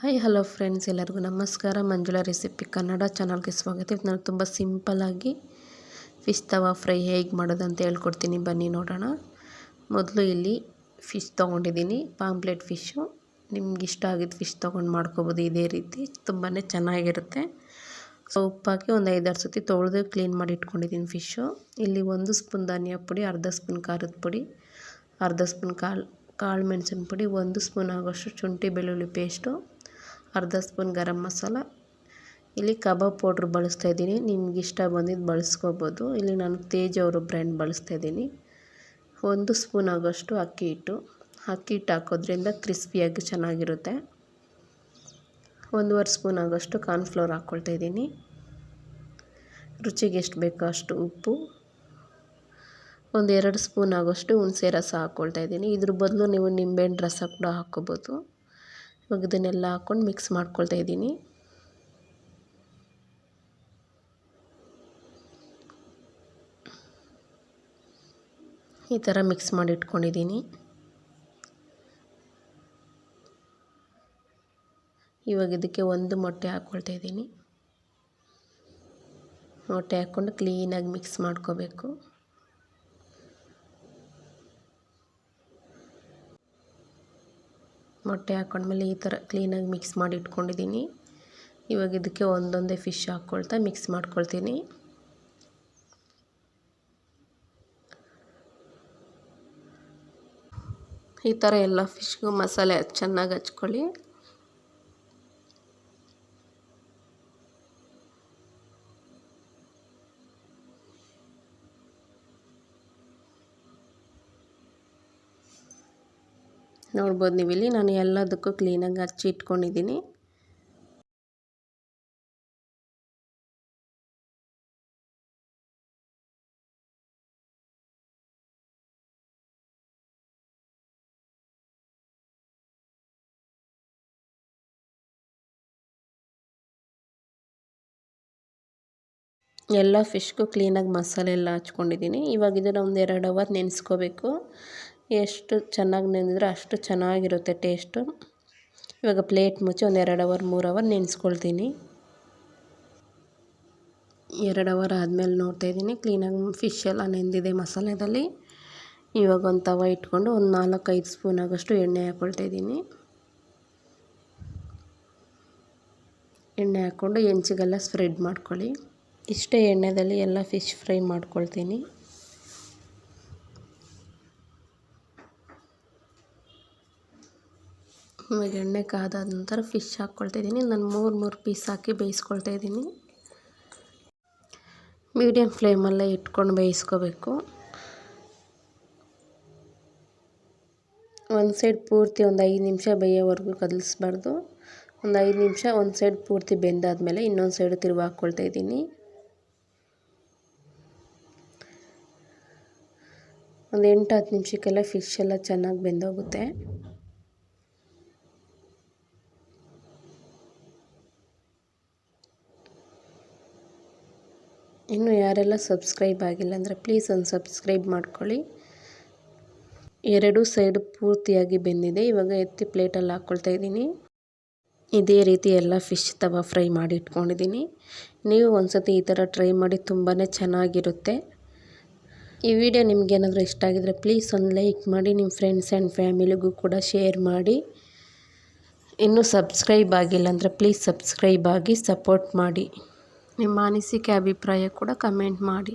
Hi, hello friends, ಎಲ್ಲರಿಗೂ ನಮಸ್ಕಾರ. Manjula recipe Kannada ಚಾನಲ್ಗೆ ಸ್ವಾಗತ. ಇವತ್ತು ನಾನು ತುಂಬ ಸಿಂಪಲ್ಲಾಗಿ ಫಿಶ್ ತವಾ ಫ್ರೈ ಹೇಗೆ ಮಾಡೋದು ಅಂತ ಹೇಳ್ಕೊಡ್ತೀನಿ. ಬನ್ನಿ ನೋಡೋಣ. ಮೊದಲು ಇಲ್ಲಿ ಫಿಶ್ ತೊಗೊಂಡಿದ್ದೀನಿ. ಪಾಂಪ್ಲೆಟ್ ಫಿಶ್ಶು ನಿಮ್ಗೆ ಇಷ್ಟ ಆಗಿದ್ದು ಫಿಶ್ ತೊಗೊಂಡು ಮಾಡ್ಕೋಬೋದು ಇದೇ ರೀತಿ. ತುಂಬಾ ಚೆನ್ನಾಗಿರುತ್ತೆ. ಸೊ, ಉಪ್ಪಾಕಿ ಒಂದು ಐದಾರು ಸತಿ ತೊಳೆದು ಕ್ಲೀನ್ ಮಾಡಿ ಇಟ್ಕೊಂಡಿದ್ದೀನಿ ಫಿಶ್ಶು ಇಲ್ಲಿ ಒಂದು ಸ್ಪೂನ್ ಧನಿಯಾ ಪುಡಿ, ಅರ್ಧ ಸ್ಪೂನ್ ಖಾರದ ಪುಡಿ, ಅರ್ಧ ಸ್ಪೂನ್ ಕಾಳು ಕಾಳು ಮೆಣಸಿನ ಪುಡಿ, ಒಂದು ಸ್ಪೂನ್ ಆಗೋಷ್ಟು ಶುಂಠಿ ಬೆಳ್ಳುಳ್ಳಿ ಪೇಸ್ಟು ಅರ್ಧ ಸ್ಪೂನ್ ಗರಂ ಮಸಾಲ. ಇಲ್ಲಿ ಕಬಾಬ್ ಪೌಡ್ರ್ ಬಳಸ್ತಾ ಇದ್ದೀನಿ. ನಿಮ್ಗೆ ಇಷ್ಟ ಬಂದಿದ್ದು ಬಳಸ್ಕೋಬೋದು. ಇಲ್ಲಿ ನಾನು ತೇಜ್ ಅವರು ಬ್ರ್ಯಾಂಡ್ ಬಳಸ್ತಾ ಇದ್ದೀನಿ. ಒಂದು ಸ್ಪೂನ್ ಆಗೋಷ್ಟು ಅಕ್ಕಿ ಹಿಟ್ಟು. ಅಕ್ಕಿ ಹಿಟ್ಟು ಹಾಕೋದ್ರಿಂದ ಕ್ರಿಸ್ಪಿಯಾಗಿ ಚೆನ್ನಾಗಿರುತ್ತೆ. ಒಂದೂವರೆ ಸ್ಪೂನ್ ಆಗೋಷ್ಟು ಕಾರ್ನ್ಫ್ಲೋರ್ ಹಾಕ್ಕೊಳ್ತಾ ಇದ್ದೀನಿ. ರುಚಿಗೆ ಎಷ್ಟು ಬೇಕೋ ಅಷ್ಟು ಉಪ್ಪು. ಒಂದು ಎರಡು ಸ್ಪೂನ್ ಆಗೋಷ್ಟು ಹುಣಸೆ ರಸ ಹಾಕ್ಕೊಳ್ತಾ ಇದ್ದೀನಿ. ಇದ್ರ ಬದಲು ನೀವು ನಿಂಬೆಹಣ್ಣು ರಸ ಕೂಡ ಹಾಕ್ಕೋಬೋದು ಇವಾಗ ಇದನ್ನೆಲ್ಲ ಹಾಕ್ಕೊಂಡು ಮಿಕ್ಸ್ ಮಾಡ್ಕೊಳ್ತಾ ಇದ್ದೀನಿ. ಈ ಥರ ಮಿಕ್ಸ್ ಮಾಡಿ ಇಟ್ಕೊಂಡಿದ್ದೀನಿ. ಇವಾಗ ಇದಕ್ಕೆ ಒಂದು ಮೊಟ್ಟೆ ಹಾಕ್ಕೊಳ್ತಾ ಇದ್ದೀನಿ. ಮೊಟ್ಟೆ ಹಾಕ್ಕೊಂಡು ಕ್ಲೀನಾಗಿ ಮಿಕ್ಸ್ ಮಾಡ್ಕೋಬೇಕು. ಮೊಟ್ಟೆ ಹಾಕೊಂಡ್ಮೇಲೆ ಈ ಥರ ಕ್ಲೀನಾಗಿ ಮಿಕ್ಸ್ ಮಾಡಿ ಇಟ್ಕೊಂಡಿದ್ದೀನಿ. ಇವಾಗ ಇದಕ್ಕೆ ಒಂದೊಂದೇ ಫಿಶ್ ಹಾಕ್ಕೊಳ್ತಾ ಮಿಕ್ಸ್ ಮಾಡ್ಕೊಳ್ತೀನಿ. ಈ ಥರ ಎಲ್ಲ ಫಿಶ್ಗೂ ಮಸಾಲೆ ಚೆನ್ನಾಗಿ ಹಚ್ಕೊಳ್ಳಿ. ನೋಡ್ಬೋದು ನೀವು ಇಲ್ಲಿ ನಾನು ಎಲ್ಲದಕ್ಕೂ ಕ್ಲೀನಾಗಿ ಹಚ್ಚಿ ಇಟ್ಕೊಂಡಿದ್ದೀನಿ. ಎಲ್ಲ ಫಿಶ್ಗೂ ಕ್ಲೀನಾಗಿ ಮಸಾಲೆ ಎಲ್ಲ ಹಚ್ಕೊಂಡಿದ್ದೀನಿ. ಇವಾಗ ಇದನ್ನು ಒಂದು ಎರಡು ಅವರ್ ನೆನೆಸ್ಕೋಬೇಕು. ಎಷ್ಟು ಚೆನ್ನಾಗಿ ನೆನೆದ್ರೆ ಅಷ್ಟು ಚೆನ್ನಾಗಿರುತ್ತೆ ಟೇಸ್ಟು. ಇವಾಗ ಪ್ಲೇಟ್ ಮುಚ್ಚಿ ಒಂದು ಎರಡು ಅವರ್, ಮೂರು ಅವರ್ ನೆನೆಸ್ಕೊಳ್ತೀನಿ. ಎರಡು ಅವರ್ ಆದಮೇಲೆ ನೋಡ್ತಾಯಿದ್ದೀನಿ ಕ್ಲೀನಾಗಿ ಫಿಶ್ ಎಲ್ಲ ನೆಂದಿದೆ ಮಸಾಲೆದಲ್ಲಿ. ಇವಾಗ ಒಂದು ತವ ಇಟ್ಕೊಂಡು ಒಂದು ನಾಲ್ಕೈದು ಸ್ಪೂನ್ ಆಗೋಷ್ಟು ಎಣ್ಣೆ ಹಾಕ್ಕೊಳ್ತಾ ಇದ್ದೀನಿ. ಎಣ್ಣೆ ಹಾಕ್ಕೊಂಡು ಹೆಂಚಿಗೆಲ್ಲ ಸ್ಪ್ರೆಡ್ ಮಾಡ್ಕೊಳ್ಳಿ. ಇಷ್ಟೇ ಎಣ್ಣೆದಲ್ಲಿ ಎಲ್ಲ ಫಿಶ್ ಫ್ರೈ ಮಾಡ್ಕೊಳ್ತೀನಿ. ಇವಾಗ ಎಣ್ಣೆ ಕಾದಾದ ನಂತರ ಫಿಶ್ ಹಾಕ್ಕೊಳ್ತಾ ಇದ್ದೀನಿ. ನಾನು ಮೂರು ಮೂರು ಪೀಸ್ ಹಾಕಿ ಬೇಯಿಸ್ಕೊಳ್ತಾ ಇದ್ದೀನಿ. ಮೀಡಿಯಮ್ ಫ್ಲೇಮಲ್ಲೇ ಇಟ್ಕೊಂಡು ಬೇಯಿಸ್ಕೋಬೇಕು. ಒಂದು ಸೈಡ್ ಪೂರ್ತಿ ಒಂದು ಐದು ನಿಮಿಷ ಬೇಯೋವರೆಗೂ ಕದಲಿಸ್ಬಾರ್ದು. ಒಂದು ಐದು ನಿಮಿಷ ಒಂದು ಸೈಡ್ ಪೂರ್ತಿ ಬೆಂದಾದಮೇಲೆ ಇನ್ನೊಂದು ಸೈಡ್ ತಿರುವು ಹಾಕ್ಕೊಳ್ತಾ ಇದ್ದೀನಿ. ಒಂದು ಎಂಟು, ಹತ್ತು ನಿಮಿಷಕ್ಕೆಲ್ಲ ಫಿಶ್ ಎಲ್ಲ ಚೆನ್ನಾಗಿ ಬೆಂದೋಗುತ್ತೆ. ಇನ್ನು ಯಾರೆಲ್ಲ ಸಬ್ಸ್ಕ್ರೈಬ್ ಆಗಿಲ್ಲ ಅಂದರೆ ಪ್ಲೀಸ್ ಒಂದು ಸಬ್ಸ್ಕ್ರೈಬ್ ಮಾಡ್ಕೊಳ್ಳಿ. ಎರಡು ಸೈಡ್ ಪೂರ್ತಿಯಾಗಿ ಬೆಂದಿದೆ. ಇವಾಗ ಎತ್ತಿ ಪ್ಲೇಟಲ್ಲಿ ಹಾಕ್ಕೊಳ್ತಾ ಇದ್ದೀನಿ. ಇದೇ ರೀತಿ ಎಲ್ಲ ಫಿಶ್ ತವ ಫ್ರೈ ಮಾಡಿ ಇಟ್ಕೊಂಡಿದ್ದೀನಿ. ನೀವು ಒಂದು ಸತಿ ಈ ಥರ ಟ್ರೈ ಮಾಡಿ ತುಂಬಾ ಚೆನ್ನಾಗಿರುತ್ತೆ. ಈ ವಿಡಿಯೋ ನಿಮಗೇನಾದರೂ ಇಷ್ಟ ಆಗಿದರೆ ಪ್ಲೀಸ್ ಒಂದು ಲೈಕ್ ಮಾಡಿ ನಿಮ್ಮ ಫ್ರೆಂಡ್ಸ್ ಆ್ಯಂಡ್ ಫ್ಯಾಮಿಲಿಗೂ ಕೂಡ ಶೇರ್ ಮಾಡಿ. ಇನ್ನೂ ಸಬ್ಸ್ಕ್ರೈಬ್ ಆಗಿಲ್ಲ ಅಂದರೆ ಪ್ಲೀಸ್ ಸಬ್ಸ್ಕ್ರೈಬ್ ಆಗಿ ಸಪೋರ್ಟ್ ಮಾಡಿ. ನಿಮ್ಮ ಅನಿಸಿಕೆ ಅಭಿಪ್ರಾಯ ಕೂಡ ಕಮೆಂಟ್ ಮಾಡಿ.